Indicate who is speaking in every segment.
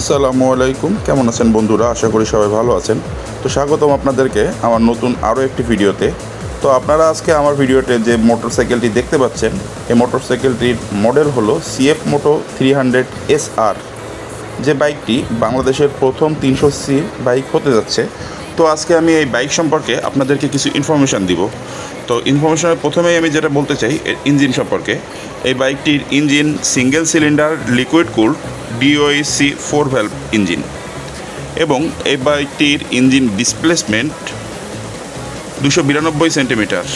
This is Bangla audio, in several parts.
Speaker 1: আসসালামু আলাইকুম। কেমন আছেন বন্ধুরা? আশা করি সবাই ভালো আছেন। তো স্বাগতম আপনাদেরকে আমার নতুন আরও একটি ভিডিওতে। তো আপনারা আজকে আমার ভিডিওতে যে মোটরসাইকেলটি দেখতে পাচ্ছেন, এই মোটরসাইকেলটির মডেল হলো CF moto three hundred S R যে বাইকটি বাংলাদেশের প্রথম তিনশো সি বাইক হতে যাচ্ছে। তো আজকে আমি এই বাইক সম্পর্কে আপনাদেরকে কিছু ইনফরমেশান দিব। তো ইনফরমেশনের প্রথমেই আমি যেটা বলতে চাই ইঞ্জিন সম্পর্কে। এই বাইকটির engine single cylinder liquid cool DOHC four valve engine এবং এই বাইকটির ইঞ্জিন ডিসপ্লেসমেন্ট দুশো বিরানব্বই সেন্টিমিটার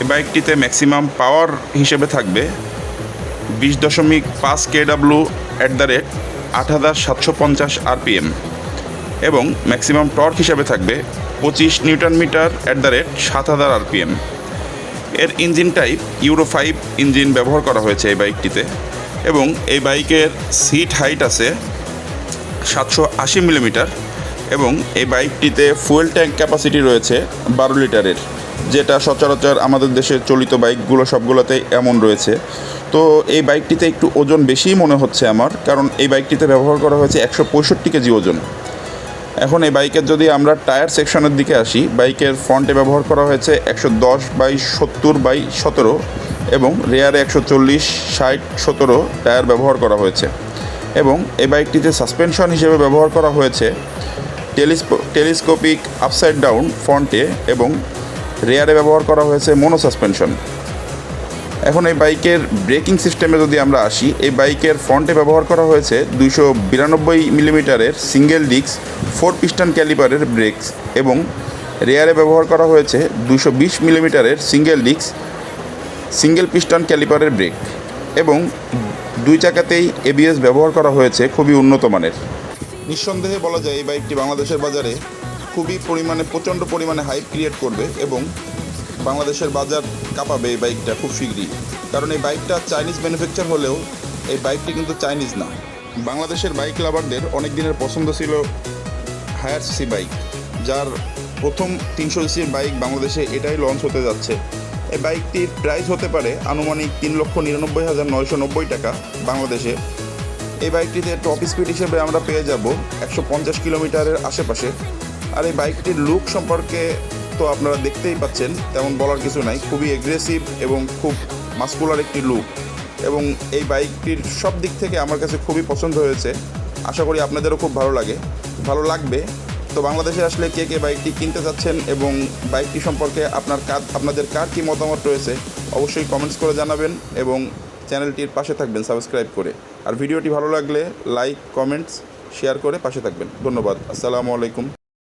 Speaker 1: এই বাইকটিতে ম্যাক্সিমাম পাওয়ার হিসেবে থাকবে বিশ দশমিক পাঁচ K W at the rate আট হাজার সাতশো পঞ্চাশ আরপিএম এবং ম্যাক্সিমাম টর্ক হিসাবে থাকবে পঁচিশ newton metre at the rate সাত হাজার আরপিএম এর engine type Euro five engine ব্যবহার করা হয়েছে এই বাইকটিতে। এবং এই বাইকের সিট হাইট আছে সাতশো আশি মিলিমিটার এবং এই বাইকটিতে ফুয়েল ট্যাঙ্ক ক্যাপাসিটি রয়েছে বারো লিটারের, যেটা সচরাচর আমাদের দেশের চলিত বাইকগুলো সবগুলোতেই এমন রয়েছে। তো এই বাইকটিতে একটু ওজন বেশিই মনে হচ্ছে আমার, কারণ এই বাইকটিতে ব্যবহার করা হয়েছে একশো পঁয়ষট্টি কেজি ওজন। এখন এই বাইকের যদি আমরা টায়ার সেকশনের দিকে আসি, বাইকের ফ্রন্টে ব্যবহার করা হয়েছে একশো দশ বাই সত্তর বাই সতেরো। এবং রেয়ারে একশো চল্লিশ, ষাট, সতেরো টায়ার ব্যবহার করা হয়েছে। এবং এই বাইকটিতে সাসপেনশন হিসেবে ব্যবহার করা হয়েছে। টেলিস্কো, টেলিস্কোপিক আপসাইড ডাউন ফ্রন্টে এবং রেয়ারে ব্যবহার করা হয়েছে মোনো সাসপেনশন। এখন এই বাইকের ব্রেকিং সিস্টেমে যদি আমরা আসি, এই বাইকের ফ্রন্টে ব্যবহার করা হয়েছে দুইশো বিরানব্বই মিলিমিটারের সিঙ্গেল ডিস্ক, ফোর পিস্টন ক্যালিপারের ব্রেকস এবং রেয়ারে ব্যবহার করা হয়েছে দুশো বিশ মিলিমিটারের সিঙ্গেল ডিস্ক সিঙ্গেল পিস্টন ক্যালিপারের ব্রেক এবং দুই চাকাতেই এবিএস ব্যবহার করা হয়েছে খুবই উন্নত মানের। নিঃসন্দেহে বলা যায়, এই বাইকটি বাংলাদেশের বাজারে খুবই পরিমাণে, প্রচণ্ড পরিমাণে হাইপ ক্রিয়েট করবে এবং বাংলাদেশের বাজার কাঁপাবে এই বাইকটা খুব শীঘ্রই। কারণ এই বাইকটা চাইনিজ ম্যানুফ্যাকচার হলেও এই বাইকটি কিন্তু চাইনিজ না। বাংলাদেশের বাইক লাভারদের অনেক দিনের পছন্দ ছিল হায়ার সিসি বাইক যার প্রথম তিনশো সিসির বাইক বাংলাদেশে এটাই লঞ্চ হতে যাচ্ছে। এই বাইকটির প্রাইস হতে পারে আনুমানিক তিন লক্ষ নিরানব্বই হাজার নয়শো নব্বই টাকা বাংলাদেশে। এই বাইকটিতে টপ স্পিড হিসেবে আমরা পেয়ে যাব একশো পঞ্চাশ কিলোমিটারের আশেপাশে। আর এই বাইকটির লুক সম্পর্কে তো আপনারা দেখতেই পাচ্ছেন, তেমন বলার কিছু নাই। খুবই এগ্রেসিভ এবং খুব মাস্কুলার একটি লুক এবং এই বাইকটির সব দিক থেকে আমার কাছে খুবই পছন্দ হয়েছে। আশা করি আপনাদেরও খুব ভালো লাগে। ভালো লাগবে। তো বাংলাদেশে আসলে কে কে বাইকটি কিনতে চাচ্ছেন এবং বাইকটি সম্পর্কে আপনার কাজ আপনাদের কার কী মতামত রয়েছে, অবশ্যই কমেন্টস করে জানাবেন এবং চ্যানেলটির পাশে থাকবেন সাবস্ক্রাইব করে। আর ভিডিওটি ভালো লাগলে লাইক কমেন্টস শেয়ার করে পাশে থাকবেন। ধন্যবাদ। আসসালামু আলাইকুম।